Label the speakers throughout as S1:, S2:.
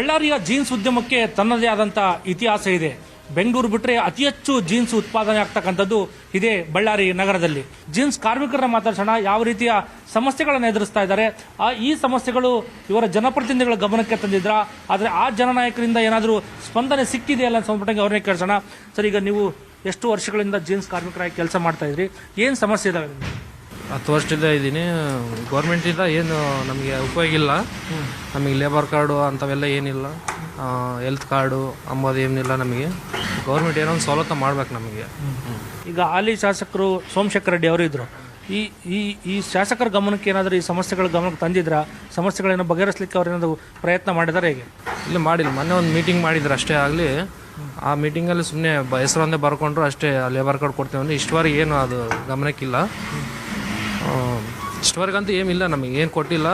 S1: ಬಳ್ಳಾರಿಯ ಜೀನ್ಸ್ ಉದ್ಯಮಕ್ಕೆ ತನ್ನದೇ ಆದಂಥ ಇತಿಹಾಸ ಇದೆ. ಬೆಂಗಳೂರು ಬಿಟ್ಟರೆ ಅತಿ ಹೆಚ್ಚು ಜೀನ್ಸ್ ಉತ್ಪಾದನೆ ಆಗ್ತಕ್ಕಂಥದ್ದು ಇದೇ ಬಳ್ಳಾರಿ ನಗರದಲ್ಲಿ. ಜೀನ್ಸ್ ಕಾರ್ಮಿಕರನ್ನ ಮಾತಾಡ್ಸೋಣ. ಯಾವ ರೀತಿಯ ಸಮಸ್ಯೆಗಳನ್ನು ಎದುರಿಸ್ತಾ ಇದ್ದಾರೆ? ಆ, ಈ ಸಮಸ್ಯೆಗಳು ಇವರ ಜನಪ್ರತಿನಿಧಿಗಳ ಗಮನಕ್ಕೆ ತಂದಿದ್ರ? ಆದರೆ ಆ ಜನನಾಯಕರಿಂದ ಏನಾದರೂ ಸ್ಪಂದನೆ ಸಿಕ್ಕಿದೆಯಲ್ಲ ಸಂಬಂಧಪಟ್ಟಂಗೆ ಅವ್ರನ್ನೇ ಕೇಳ್ಸೋಣ. ಸರ್, ಈಗ ನೀವು ಎಷ್ಟು ವರ್ಷಗಳಿಂದ ಜೀನ್ಸ್ ಕಾರ್ಮಿಕರಾಗಿ ಕೆಲಸ ಮಾಡ್ತಾ ಇದ್ರಿ? ಏನು ಸಮಸ್ಯೆ ಇದಾವೆ?
S2: ಹತ್ತು ವರ್ಷದಿಂದ ಇದ್ದೀನಿ. ಗೌರ್ಮೆಂಟಿಂದ ಏನು ನಮಗೆ ಉಪಯೋಗ ಇಲ್ಲ. ನಮಗೆ ಲೇಬರ್ ಕಾರ್ಡು ಅಂಥವೆಲ್ಲ ಏನಿಲ್ಲ. ಹೆಲ್ತ್ ಕಾರ್ಡು ಅಂಬೋದು ಏನಿಲ್ಲ ನಮಗೆ. ಗೌರ್ಮೆಂಟ್ ಏನೋ ಒಂದು ಸವಲತ್ತು ಮಾಡ್ಬೇಕು ನಮಗೆ.
S1: ಈಗ ಹಾಲಿ ಶಾಸಕರು ಸೋಮಶೇಖರ್ ರೆಡ್ಡಿ ಅವರು ಇದ್ದರು ಈ ಈ ಈ ಶಾಸಕರ ಗಮನಕ್ಕೆ ಏನಾದರೂ ಈ ಸಮಸ್ಯೆಗಳ ಗಮನಕ್ಕೆ ತಂದಿದ್ರೆ? ಸಮಸ್ಯೆಗಳನ್ನ ಬಗೆಹರಿಸಲಿಕ್ಕೆ ಅವ್ರೇನಾದ್ರು ಪ್ರಯತ್ನ ಮಾಡಿದಾರೆ ಹೇಗೆ?
S2: ಇಲ್ಲ ಮಾಡಿಲ್ಲ. ಮೊನ್ನೆ ಒಂದು ಮೀಟಿಂಗ್ ಮಾಡಿದ್ರು ಅಷ್ಟೇ ಆಗಲಿ. ಆ ಮೀಟಿಂಗಲ್ಲಿ ಸುಮ್ಮನೆ ಹೆಸರು ಒಂದೇ ಬರ್ಕೊಂಡ್ರು ಅಷ್ಟೇ ಲೇಬರ್ ಕಾರ್ಡ್ ಕೊಡ್ತೇವೆ ಅಂದರೆ ಇಷ್ಟವರೆಗೆ ಏನು ಅದು ಗಮನಕ್ಕಿಲ್ಲ. ಇಷ್ಟವರೆಗಂತೂ ಏನಿಲ್ಲ, ನಮಗೆ ಏನು ಕೊಟ್ಟಿಲ್ಲ.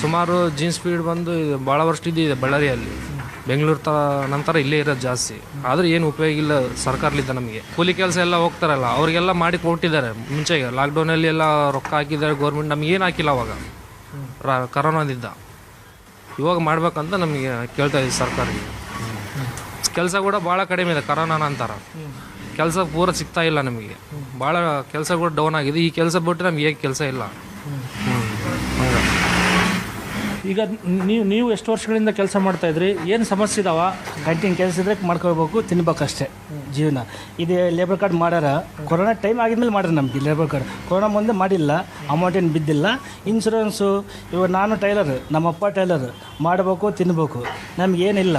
S2: ಸುಮಾರು ಜೀನ್ಸ್ ಪೀಡ್ ಬಂದು ಭಾಳ ವರ್ಷದಿಂದ ಇದೆ ಬಳ್ಳಾರಿಯಲ್ಲಿ ಬೆಂಗಳೂರು ತ ನಂತರ ಇಲ್ಲೇ ಇರೋದು ಜಾಸ್ತಿ. ಆದರೂ ಏನು ಉಪಯೋಗ ಇಲ್ಲ ಸರ್ಕಾರಲಿಂದ ನಮಗೆ. ಕೂಲಿ ಕೆಲಸ ಎಲ್ಲ ಹೋಗ್ತಾರಲ್ಲ, ಅವರಿಗೆಲ್ಲ ಮಾಡಿ ಕೊಟ್ಟಿದ್ದಾರೆ ಮುಂಚೆಗೆ. ಲಾಕ್ಡೌನಲ್ಲಿ ಎಲ್ಲ ರೊಕ್ಕ ಹಾಕಿದ್ದಾರೆ ಗೌರ್ಮೆಂಟ್ ನಮಗೇನು ಹಾಕಿಲ್ಲ ಅವಾಗ. ರಾ- ಕರೋನಾದಿಂದ. ಇವಾಗ ಮಾಡ್ಬೇಕಂತ ನಮಗೆ ಕೇಳ್ತಾ ಇದ್ದೀವಿ ಸರ್ಕಾರಕ್ಕೆ. ಕೆಲಸ ಕೂಡ ಭಾಳ ಕಡಿಮೆ ಇದೆ, ಕರೋನಾ ನಂತರ. ಕೆಲಸ ಪೂರ ಸಿಗ್ತಾ ಇಲ್ಲ ನಮಗೆ. ಭಾಳ ಕೆಲಸ ಕೂಡ ಡೌನ್ ಆಗಿದೆ. ಈ ಕೆಲಸ ಬಿಟ್ಟು ನಮ್ಗೆ ಹೇಗೆ ಕೆಲಸ ಇಲ್ಲ.
S1: ಈಗ ನೀವು ನೀವು ಎಷ್ಟು ವರ್ಷಗಳಿಂದ ಕೆಲಸ ಮಾಡ್ತಾ ಇದ್ರಿ? ಏನು ಸಮಸ್ಯೆ ಇದಾವ?
S3: ಕ್ಯಾಂಟೀನ್ ಕೆಲಸ ಇದ್ರೆ ಮಾಡ್ಕೋಬೇಕು ತಿನ್ಬೇಕಷ್ಟೇ ಜೀವನ. ಇದು ಲೇಬರ್ ಕಾರ್ಡ್ ಮಾಡ್ಯಾರ, ಕೊರೋನಾ ಟೈಮ್ ಆಗಿದ್ಮೇಲೆ ಮಾಡ್ಯಾರ ನಮಗೆ ಲೇಬರ್ ಕಾರ್ಡ್ ಕೊರೋನಾ ಮುಂದೆ ಮಾಡಿಲ್ಲ ಅಮೌಂಟ್ ಏನು ಬಿದ್ದಿಲ್ಲ. ಇನ್ಶೂರೆನ್ಸು ಇವಾಗ ನಾನು ಟೈಲರ್, ನಮ್ಮಪ್ಪ ಟೈಲರ್, ಮಾಡಬೇಕು, ತಿನ್ಬೇಕು. ನಮಗೇನಿಲ್ಲ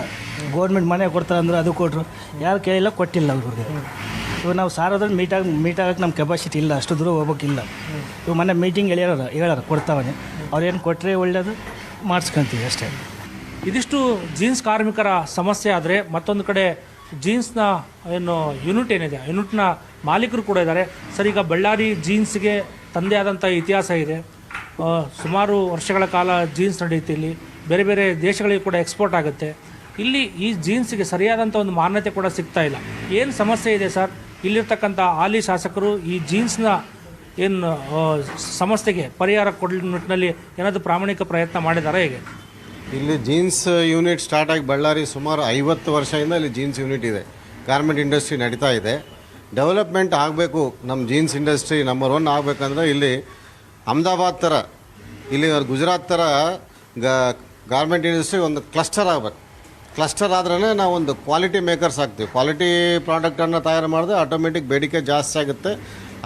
S3: ಗೌರ್ಮೆಂಟ್ ಮನೆ ಕೊಡ್ತಾರೆ ಅಂದ್ರೆ ಅದು ಕೊಟ್ಟರು ಯಾರು ಕೇಳಿಲ್ಲ, ಕೊಟ್ಟಿಲ್ಲ ಅವ್ರಿಗೆ. ಇವಾಗ ನಾವು ಸಾರೋದ್ರಲ್ಲಿ ಮೀಟಾಗಿ ಮೀಟ್ ಆಗಕ್ಕೆ ನಮ್ಮ ಕೆಪಾಸಿಟಿ ಇಲ್ಲ, ಅಷ್ಟು ದೂರ ಹೋಗ್ಬೇಕಿಲ್ಲ. ಇವಾಗ ಮೊನ್ನೆ ಮೀಟಿಂಗ್ ಹೇಳ್ಯಾರ ಹೇಳ್ಯಾರ, ಕೊಡ್ತಾವನೆ. ಅವ್ರೇನು ಕೊಟ್ಟರೆ ಒಳ್ಳೇದು, ಮಾಡಿಸ್ಕೊಂತೀವಿ ಅಷ್ಟೇ.
S1: ಇದಿಷ್ಟು ಜೀನ್ಸ್ ಕಾರ್ಮಿಕರ ಸಮಸ್ಯೆ ಆದರೆ ಮತ್ತೊಂದು ಕಡೆ ಜೀನ್ಸ್ನ ಏನು ಯೂನಿಟ್ ಏನಿದೆ ಯೂನಿಟ್ನ ಮಾಲೀಕರು ಕೂಡ ಇದ್ದಾರೆ. ಸರ್, ಈಗ ಬಳ್ಳಾರಿ ಜೀನ್ಸ್ಗೆ ತಂದೆ ಆದಂಥ ಇತಿಹಾಸ ಇದೆ. ಸುಮಾರು ವರ್ಷಗಳ ಕಾಲ ಜೀನ್ಸ್ ನಡೆಯುತ್ತೆ ಇಲ್ಲಿ. ಬೇರೆ ಬೇರೆ ದೇಶಗಳಿಗೆ ಕೂಡ ಎಕ್ಸ್ಪೋರ್ಟ್ ಆಗುತ್ತೆ. ಇಲ್ಲಿ ಈ ಜೀನ್ಸ್ಗೆ ಸರಿಯಾದಂಥ ಒಂದು ಮಾನ್ಯತೆ ಕೂಡ ಸಿಗ್ತಾ ಇಲ್ಲ. ಏನು ಸಮಸ್ಯೆ ಇದೆ ಸರ್? ಇಲ್ಲಿರ್ತಕ್ಕಂಥ ಹಾಲಿ ಶಾಸಕರು ಈ ಜೀನ್ಸ್ನ ಏನು ಸಮಸ್ಯೆಗೆ ಪರಿಹಾರ ಕೊಡಲಿ ನಿಟ್ಟಿನಲ್ಲಿ ಏನಾದರೂ ಪ್ರಾಮಾಣಿಕ ಪ್ರಯತ್ನ ಮಾಡಿದ್ದಾರೆ ಹೇಗೆ?
S4: ಇಲ್ಲಿ ಜೀನ್ಸ್ ಯೂನಿಟ್ ಸ್ಟಾರ್ಟ್ ಆಗಿ ಬಳ್ಳಾರಿ ಸುಮಾರು ಐವತ್ತು ವರ್ಷದಿಂದ ಇಲ್ಲಿ ಜೀನ್ಸ್ ಯೂನಿಟ್ ಇದೆ. ಗಾರ್ಮೆಂಟ್ ಇಂಡಸ್ಟ್ರಿ ನಡೀತಾ ಇದೆ. ಡೆವಲಪ್ಮೆಂಟ್ ಆಗಬೇಕು ನಮ್ಮ ಜೀನ್ಸ್ ಇಂಡಸ್ಟ್ರಿ ನಂಬರ್ ಒನ್ ಆಗಬೇಕಂದ್ರೆ ಇಲ್ಲಿ ಅಹಮದಾಬಾದ್ ಥರ ಇಲ್ಲಿ ಗುಜರಾತ್ ಥರ ಗಾರ್ಮೆಂಟ್ ಇಂಡಸ್ಟ್ರಿ ಒಂದು ಕ್ಲಸ್ಟರ್ ಆಗಬೇಕು. ಕ್ಲಸ್ಟರ್ ಆದ್ರೇ ನಾವು ಒಂದು ಕ್ವಾಲಿಟಿ ಮೇಕರ್ಸ್ ಆಗ್ತೀವಿ. ಕ್ವಾಲಿಟಿ ಪ್ರಾಡಕ್ಟನ್ನು ತಯಾರು ಮಾಡಿದ್ರೆ ಆಟೋಮೆಟಿಕ್ ಬೇಡಿಕೆ ಜಾಸ್ತಿ ಆಗುತ್ತೆ.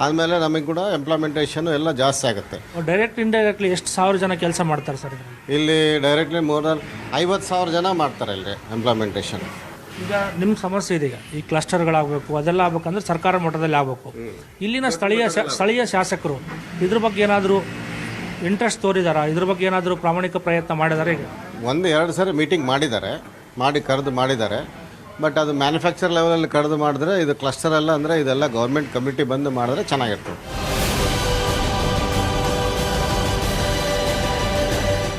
S4: ಆದಮೇಲೆ ನಮಗೆ ಕೂಡ ಎಂಪ್ಲಾಯ್ಮೆಂಟೇಷನ್ ಎಲ್ಲ ಜಾಸ್ತಿ ಆಗುತ್ತೆ.
S1: ಡೈರೆಕ್ಟ್ ಇಂಡೈರೆಕ್ಟ್ಲಿ ಎಷ್ಟು ಸಾವಿರ ಜನ ಕೆಲಸ ಮಾಡ್ತಾರೆ ಸರ್
S4: ಇಲ್ಲಿ ಡೈರೆಕ್ಟ್ಲಿ ಮೋರ್ ದನ್ ಐವತ್ತು ಸಾವಿರ ಜನ ಮಾಡ್ತಾರೆ ಇಲ್ಲಿ ಎಂಪ್ಲಾಯ್ಮೆಂಟೇಷನ್
S1: ಈಗ ನಿಮ್ಮ ಸಮಸ್ಯೆ ಇದೆ ಈಗ. ಈ ಕ್ಲಸ್ಟರ್ಗಳಾಗಬೇಕು ಅದೆಲ್ಲ ಆಗ್ಬೇಕಂದ್ರೆ ಸರ್ಕಾರ ಮಟ್ಟದಲ್ಲಿ ಆಗಬೇಕು. ಇಲ್ಲಿನ ಸ್ಥಳೀಯ ಸ್ಥಳೀಯ ಶಾಸಕರು ಇದ್ರ ಬಗ್ಗೆ ಏನಾದರೂ ಇಂಟ್ರೆಸ್ಟ್ ತೋರಿದಾರಾ? ಇದ್ರ ಬಗ್ಗೆ ಏನಾದರೂ ಪ್ರಾಮಾಣಿಕ ಪ್ರಯತ್ನ ಮಾಡಿದ್ದಾರೆ ಈಗ?
S4: ಒಂದು ಎರಡು ಸರಿ ಮೀಟಿಂಗ್ ಮಾಡಿದ್ದಾರೆ ಮಾಡಿ ಕರೆದು ಮಾಡಿದ್ದಾರೆ. ಬಟ್ ಅದು ಮ್ಯಾನುಫ್ಯಾಕ್ಚರ್ ಲೆವೆಲಲ್ಲಿ ಕರೆದು ಮಾಡಿದ್ರೆ, ಇದು ಕ್ಲಸ್ಟರ್ ಎಲ್ಲ ಅಂದರೆ ಇದೆಲ್ಲ ಗೌರ್ಮೆಂಟ್ ಕಮಿಟಿ ಬಂದು ಮಾಡಿದ್ರೆ ಚೆನ್ನಾಗಿರ್ತದೆ.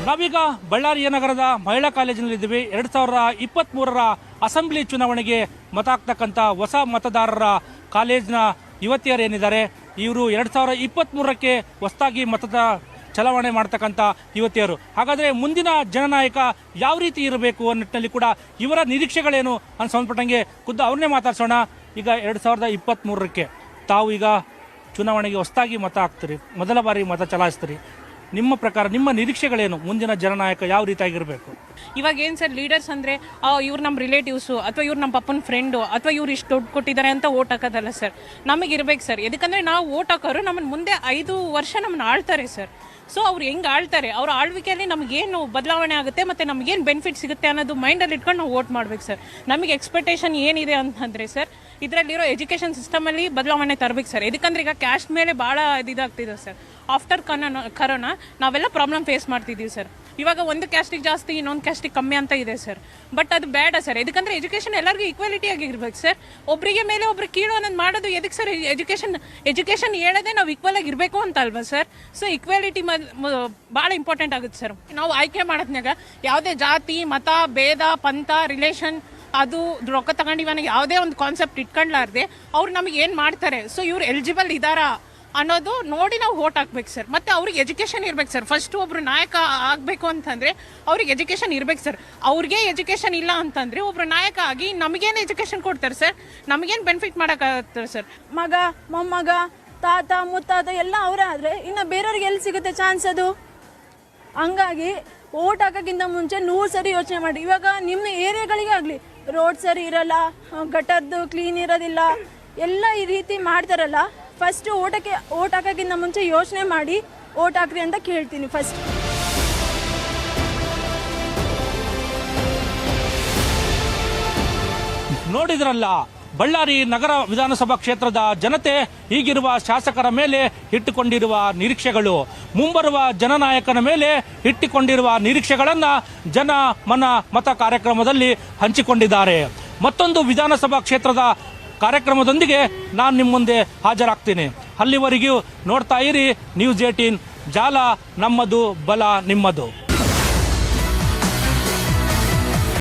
S1: ನಾವೀಗ ಬಳ್ಳಾರಿಯ ನಗರದ ಮಹಿಳಾ ಕಾಲೇಜಿನಲ್ಲಿದ್ದೀವಿ ಎರಡು ಸಾವಿರದ ಇಪ್ಪತ್ತ್ಮೂರರ ಅಸೆಂಬ್ಲಿ ಚುನಾವಣೆಗೆ ಮತ ಹಾಕ್ತಕ್ಕಂಥ ಹೊಸ ಮತದಾರರ ಕಾಲೇಜಿನ ಯುವತಿಯರು ಏನಿದ್ದಾರೆ. ಇವರು ಎರಡು ಸಾವಿರದ ಇಪ್ಪತ್ತ್ಮೂರಕ್ಕೆ ಹೊಸದಾಗಿ ಮತದ ಚಲಾವಣೆ ಮಾಡ್ತಕ್ಕಂಥ ಯುವತಿಯರು. ಹಾಗಾದರೆ ಮುಂದಿನ ಜನನಾಯಕ ಯಾವ ರೀತಿ ಇರಬೇಕು ಅನ್ನೋ ನಿಟ್ಟಿನಲ್ಲಿ ಕೂಡ ಇವರ ನಿರೀಕ್ಷೆಗಳೇನು ಅಂತ ಸಂಬಂಧಪಟ್ಟಂಗೆ ಖುದ್ದು ಅವ್ರನ್ನೇ ಮಾತಾಡ್ಸೋಣ. ಈಗ ಎರಡು ಸಾವಿರದ ಇಪ್ಪತ್ತ್ಮೂರಕ್ಕೆ ತಾವು ಈಗ ಚುನಾವಣೆಗೆ ಹೊಸದಾಗಿ ಮತ ಹಾಕ್ತೀರಿ. ಮೊದಲ ಬಾರಿ ಮತ ಚಲಾಯಿಸ್ತೀರಿ. ನಿಮ್ಮ ಪ್ರಕಾರ ನಿಮ್ಮ ನಿರೀಕ್ಷೆಗಳೇನು? ಮುಂದಿನ ಜನನಾಯಕ ಯಾವ ರೀತಿಯಾಗಿರಬೇಕು
S5: ಇವಾಗ ಏನು ಸರ್ ಲೀಡರ್ಸ್ ಅಂದರೆ ಇವ್ರು ನಮ್ಮ ರಿಲೇಟಿವ್ಸು ಅಥವಾ ಇವ್ರು ನಮ್ಮ ಪಪ್ಪನ ಫ್ರೆಂಡು ಅಥವಾ ಇವ್ರು ಇಷ್ಟು ದುಡ್ಡು ಕೊಟ್ಟಿದ್ದಾರೆ ಅಂತ ಓಟ್ ಹಾಕೋದಲ್ಲ ಸರ್. ನಮಗೆ ಇರ್ಬೇಕು ಸರ್. ಎದಕ್ಕಂದ್ರೆ ನಾವು ಓಟ್ ಹಾಕೋರು ನಮ್ಮನ್ನು ಮುಂದೆ ಐದು ವರ್ಷ ನಮ್ಮನ್ನು ಆಳ್ತಾರೆ ಸರ್. ಸೊ ಅವ್ರು ಹೆಂಗೆ ಆಳ್ತಾರೆ? ಅವ್ರ ಆಳ್ವಿಕೆಯಲ್ಲಿ ನಮಗೇನು ಬದಲಾವಣೆ ಆಗುತ್ತೆ ಮತ್ತು ನಮಗೇನು ಬೆನಿಫಿಟ್ ಸಿಗುತ್ತೆ ಅನ್ನೋದು ಮೈಂಡಲ್ಲಿ ಇಟ್ಕೊಂಡು ನಾವು ವೋಟ್ ಮಾಡ್ಬೇಕು ಸರ್. ನಮಗೆ ಎಕ್ಸ್ಪೆಕ್ಟೇಷನ್ ಏನಿದೆ ಅಂತಂದರೆ ಸರ್, ಇದರಲ್ಲಿರೋ ಎಜುಕೇಷನ್ ಸಿಸ್ಟಮಲ್ಲಿ ಬದಲಾವಣೆ ತರಬೇಕು ಸರ್. ಇದಕ್ಕಂದ್ರೆ ಈಗ ಕ್ಯಾಶ್ ಮೇಲೆ ಭಾಳ ಇದಾಗ್ತಿದೆ ಸರ್. ಆಫ್ಟರ್ ಕರೋನಾ ಕರೋನಾ ನಾವೆಲ್ಲ ಪ್ರಾಬ್ಲಮ್ ಫೇಸ್ ಮಾಡ್ತಿದ್ದೀವಿ ಸರ್. ಇವಾಗ ಒಂದು ಕ್ಯಾಸ್ಟಿಗೆ ಜಾಸ್ತಿ, ಇನ್ನೊಂದು ಕ್ಯಾಸ್ಟಿಗೆ ಕಮ್ಮಿ ಅಂತ ಇದೆ ಸರ್. ಬಟ್ ಅದು ಬೇಡ ಸರ್. ಯಾಕಂದ್ರೆ ಎಜುಕೇಷನ್ ಎಲ್ಲರಿಗೂ ಈಕ್ವಾಲಿಟಿ ಆಗಿರ್ಬೇಕು ಸರ್. ಒಬ್ಬರಿಗೆ ಮೇಲೆ ಒಬ್ರು ಕೀಳು ಅನ್ನೋದು ಮಾಡೋದು ಎದಕ್ಕೆ ಸರ್ ಎಜುಕೇಷನ್ ಎಜುಕೇಷನ್ ಹೇಳೋದೇ ನಾವು ಈಕ್ವಲ್ ಆಗಿ ಇರಬೇಕು ಅಂತ ಅಲ್ವಾ ಸರ್? ಸೊ ಈಕ್ವಾಲಿಟಿ ಭಾಳ ಇಂಪಾರ್ಟೆಂಟ್ ಆಗುತ್ತೆ ಸರ್. ನಾವು ಆಯ್ಕೆ ಮಾಡೋದ್ನಾಗ ಯಾವುದೇ ಜಾತಿ, ಮತ, ಭೇದ, ಪಂಥ ರಿಲೇಷನ್ ಅದು ರೊಕ್ಕ ತಗೊಂಡಿವನ ಯಾವುದೇ ಒಂದು ಕಾನ್ಸೆಪ್ಟ್ ಇಟ್ಕೊಂಡ್ಲಾರ್ದೆ ಅವ್ರು ನಮಗೆ ಏನು ಮಾಡ್ತಾರೆ? ಸೊ ಇವ್ರು ಎಲಿಜಿಬಲ್ ಇದ್ದಾರಾ ಅನ್ನೋದು ನೋಡಿ ನಾವು ಓಟ್ ಹಾಕ್ಬೇಕು ಸರ್ ಮತ್ತೆ ಅವ್ರಿಗೆ ಎಜುಕೇಶನ್ ಇರ್ಬೇಕು ಸರ್ ಫಸ್ಟ್ ಒಬ್ರು ನಾಯಕ ಆಗಬೇಕು ಅಂತಂದ್ರೆ ಅವ್ರಿಗೆ ಎಜುಕೇಶನ್ ಇರ್ಬೇಕು ಸರ್ ಅವ್ರಿಗೆ ಎಜುಕೇಶನ್ ಇಲ್ಲ ಅಂತಂದ್ರೆ ಒಬ್ರು ನಾಯಕ ಆಗಿ ನಮಗೇನು ಎಜುಕೇಶನ್ ಕೊಡ್ತಾರೆ ಸರ್ ನಮಗೇನು ಬೆನಿಫಿಟ್ ಮಾಡೋಕ್ಕಾಗತ್ತೆ ಸರ್
S6: ಮಗ, ಮೊಮ್ಮಗ, ತಾತ, ಮುತ್ತಾತ ಎಲ್ಲ ಅವರೇ ಆದರೆ ಇನ್ನು ಬೇರೆಯವ್ರಿಗೆ ಎಲ್ಲಿ ಸಿಗುತ್ತೆ ಚಾನ್ಸ್ ಅದು? ಹಂಗಾಗಿ ಓಟ್ ಹಾಕೋಕ್ಕಿಂತ ಮುಂಚೆ ನೂರು ಸರಿ ಯೋಚನೆ ಮಾಡಿ. ಇವಾಗ ನಿಮ್ಮ ಏರಿಯಾಗಳಿಗೆ ಆಗಲಿ ರೋಡ್ ಸರಿ ಇರಲ್ಲ ಗಟರ್ದು ಕ್ಲೀನ್ ಇರೋದಿಲ್ಲ, ಎಲ್ಲ ಈ ರೀತಿ ಮಾಡ್ತಾರಲ್ಲ ಫಸ್ಟ್ ಓಟಕ್ಕೆ ಓಟ್ ಹಾಕೋಕ್ಕಿಂತ ಮುಂಚೆ ಯೋಚನೆ ಮಾಡಿ ಓಟ್ ಹಾಕ್ರಿ ಅಂತ ಕೇಳ್ತೀನಿ ಫಸ್ಟ್
S1: ನೋಡಿದ್ರಲ್ಲ, ಬಳ್ಳಾರಿ ನಗರ ವಿಧಾನಸಭಾ ಕ್ಷೇತ್ರದ ಜನತೆ ಈಗಿರುವ ಶಾಸಕರ ಮೇಲೆ ಇಟ್ಟುಕೊಂಡಿರುವ ನಿರೀಕ್ಷೆಗಳು. ಮುಂಬರುವ ಜನನಾಯಕನ ಮೇಲೆ ಇಟ್ಟುಕೊಂಡಿರುವ ನಿರೀಕ್ಷೆಗಳನ್ನು ಜನ ಮನ ಮತ ಕಾರ್ಯಕ್ರಮದಲ್ಲಿ ಹಂಚಿಕೊಂಡಿದ್ದಾರೆ. ಮತ್ತೊಂದು ವಿಧಾನಸಭಾ ಕ್ಷೇತ್ರದ ಕಾರ್ಯಕ್ರಮದೊಂದಿಗೆ ನಾನು ನಿಮ್ಮ ಮುಂದೆ ಹಾಜರಾಗ್ತೀನಿ. ಅಲ್ಲಿವರೆಗೂ ನೋಡ್ತಾ ಇರಿ ನ್ಯೂಸ್ ಏಟೀನ್ ಜಾಲ ನಮ್ಮದು ಬಲ ನಿಮ್ಮದು.